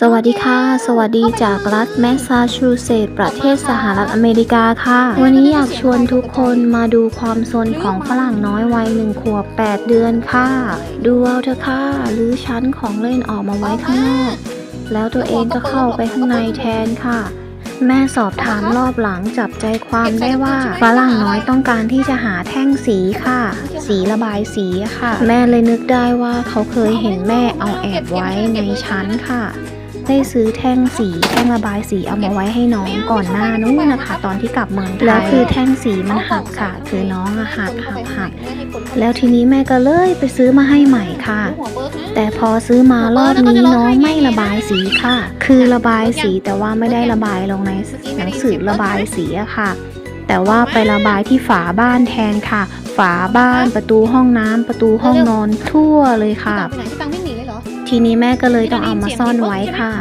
สวัสดีค่ะ สวัสดีจากรัฐแมสซาชูเซตส์ประเทศสหรัฐอเมริกาค่ะ วันนี้อยากชวนทุกคนมาดูความซนของฝรั่งน้อยวัยหนึ่งขวบ 8 เดือนค่ะ ดูเอาเถอะค่ะหรือชั้นของเล่นออกมาไว้ข้างนอก แล้วตัวเองก็เข้าไปข้างในแทนค่ะ แม่สอบถามรอบหลังจับใจความได้ว่าฝรั่งน้อยต้องการที่จะหาแท่งสีค่ะ สีระบายสีค่ะ แม่เลยนึกได้ว่าเขาเคยเห็นแม่เอาแอบไว้ในชั้นค่ะ ได้ซื้อแท่งสีแท่งระบายสีเอามาไว้ให้น้องก่อนหน้านู้นนะคะ ตอนที่กลับเมืองไทยแล้วคือแท่งสีมันหักค่ะ คือน้องอะหักหักหักแล้วทีนี้แม่ก็เลยไปซื้อมาให้ใหม่ค่ะ แต่พอซื้อมารอบนี้น้องไม่ระบายสีค่ะ คือระบายสีแต่ว่าไม่ได้ระบายลงในหนังสือระบายสีอะค่ะ แต่ว่าไประบายที่ฝาบ้านแทนค่ะ ฝาบ้านประตูห้องน้ำประตูห้องนอนทั่วเลยค่ะ ทีนี้แม่ก็เลยต้องเอามาซ่อนไว้ค่ะ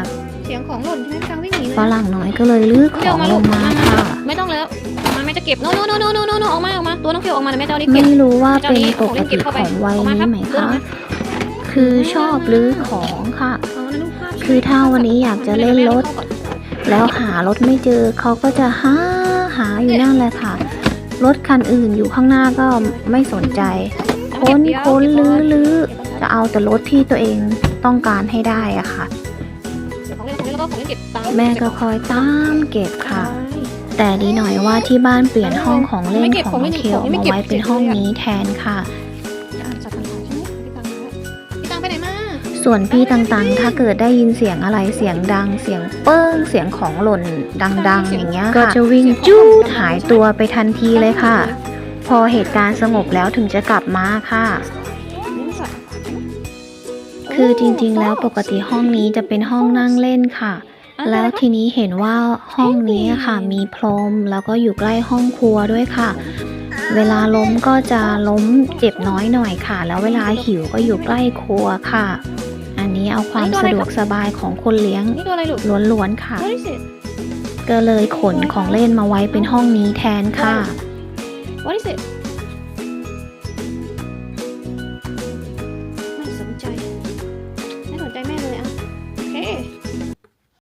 เสียงของหล่นใช่ไหมพี่ตังวิ่งหนีเลยฝรั่งน้อยก็เลยลื้อของลงมาค่ะไม่ต้องแล้วออกมาแม่จะเก็บโน่โน่โน่โน่โน่โน่ออกมาออกมาตัวน้องเฟียวออกมาเดี๋ยวแม่จะเอานี่เก็ไม่บรู้ว่าเป็นปกติของวัยนี้ไหมคะคือชอบลื้อของค่ะเอานะลูกภาพคือถ้าวันนี้อยากจะเล่นรถ แล้วหารถไม่เจอเขาก็จะหาหาอยู่นั่นแหละค่ะ รถคันอื่นอยู่ข้างหน้าก็ไม่สนใจ ค้นค้นลื้อลื้อจะเอาแต่รถที่ตัวเอง ต้องการให้ได้อะค่ะของเล่นของเล่นแล้วก็ของเล่นเก็บตังค์แม่ก็คอยตามเก็บค่ะ แต่ดีหน่อยว่าที่บ้านเปลี่ยนห้องของเล่นของน้องเคลมาไว้เป็นห้องนี้แทนค่ะจัดปัญหาใช่ไหมพี่ตังพี่ตังไปไหนมาส่วนพี่ต่างๆ ถ้าเกิดได้ยินเสียงอะไรเสียงดัง เสียงเปิ้งเสียงของหล่นดัง ๆ อย่างเงี้ยก็จะวิ่งจู้ดหายตัวไปทันทีเลยค่ะ พอเหตุการณ์สงบแล้วถึงจะกลับมาค่ะ คือจริงๆ แล้วปกติห้องนี้จะเป็นห้องนั่งเล่นค่ะ แล้วทีนี้เห็นว่าห้องนี้ค่ะมีพรมแล้วก็อยู่ใกล้ห้องครัวด้วยค่ะ เวลาล้มก็จะล้มเจ็บน้อยหน่อยค่ะ แล้วเวลาหิวก็อยู่ใกล้ครัวค่ะ อันนี้เอาความสะดวกสบายของคนเลี้ยงล้วนๆค่ะ ก็เลยขนของเล่นมาไว้เป็นห้องนี้แทนค่ะ What is it? ไม่สนใจ